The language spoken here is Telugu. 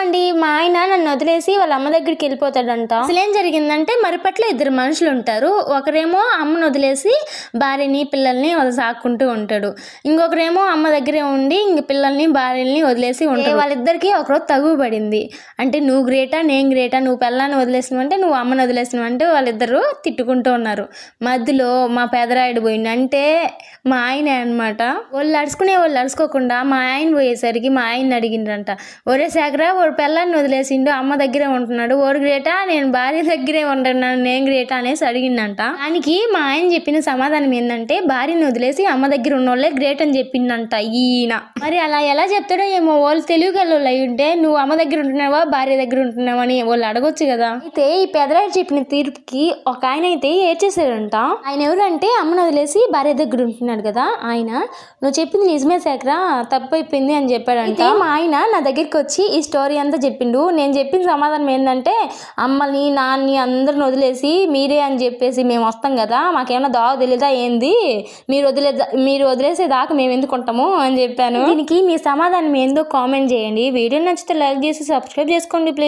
అండి మా ఆయన నన్ను వదిలేసి వాళ్ళ అమ్మ దగ్గరికి వెళ్ళిపోతాడంట. అసలు ఏం జరిగిందంటే మరిపట్ల ఇద్దరు మనుషులు ఉంటారు. ఒకరేమో అమ్మను వదిలేసి భార్యని పిల్లల్ని వదిలి సాక్కుంటూ ఉంటాడు. ఇంకొకరేమో అమ్మ దగ్గరే ఉండి ఇంక పిల్లల్ని భార్యల్ని వదిలేసి ఉంటాడు. వాళ్ళిద్దరికి ఒకరోజు తగువ పడింది. అంటే నువ్వు గ్రేటా నేను గ్రేటా నువ్వు పిల్లాన్ని వదిలేసినావు అంటే నువ్వు అమ్మని వదిలేసినావు అంటే వాళ్ళిద్దరూ తిట్టుకుంటూ ఉన్నారు. మధ్యలో మా పెదరాయుడు పోయింది అంటే మా ఆయనే అనమాట వాళ్ళు అడుచుకునే వాళ్ళు అడుచుకోకుండా మా ఆయన పోయేసరికి మా ఆయన్ని అడిగిండ్రంట. ఒరే శేఖరా ఓడి పిల్లల్ని వదిలేసిండు అమ్మ దగ్గరే ఉంటున్నాడు. ఓరు గ్రేటా నేను భార్య దగ్గరే ఉంటున్నాను నేను గ్రేటా అనేసి అడిగిందంట దానికి మా ఆయన చెప్పిన సమాధానం ఏంటంటే భార్యని వదిలేసి అమ్మ దగ్గర ఉన్న వాళ్ళే గ్రేట్ అని చెప్పిందంట ఈయన. మరి అలా ఎలా చెప్తాడో ఏమో వాళ్ళు తెలివిగల వాళ్ళు అయి ఉంటే నువ్వు అమ్మ దగ్గర ఉంటున్నావా భార్య దగ్గర ఉంటున్నావా అని వాళ్ళు అడగొచ్చు కదా. అయితే ఈ పెదరాయుడు చెప్పిన తీర్పుకి ఒక ఆయన అయితే ఏడ్చేసాడంట ఆయన ఎవరంటే అమ్మను వదిలేసి భార్య దగ్గర ఉంటున్నాడు కదా ఆయన నువ్వు చెప్పింది నిజమే శాఖరా తప్పు అయిపోయింది అని చెప్పాడంటే. మా ఆయన నా దగ్గరికి వచ్చి ఈ స్టోరీ అంతా చెప్పిండు. నేను చెప్పిన సమాధానం ఏంటంటే అమ్మని నాన్ని అందరిని వదిలేసి మీరే అని చెప్పేసి మేము వస్తాం కదా మాకేమైనా దావ తెలియదా ఏంది? మీరు వదిలే మీరు వదిలేసే దాకా మేము ఎందుకుంటాము అని చెప్పాను. దీనికి మీ సమాధానం ఏందో కామెంట్ చేయండి. వీడియో నచ్చితే లైక్ చేసి సబ్స్క్రైబ్ చేసుకోండి ప్లీజ్.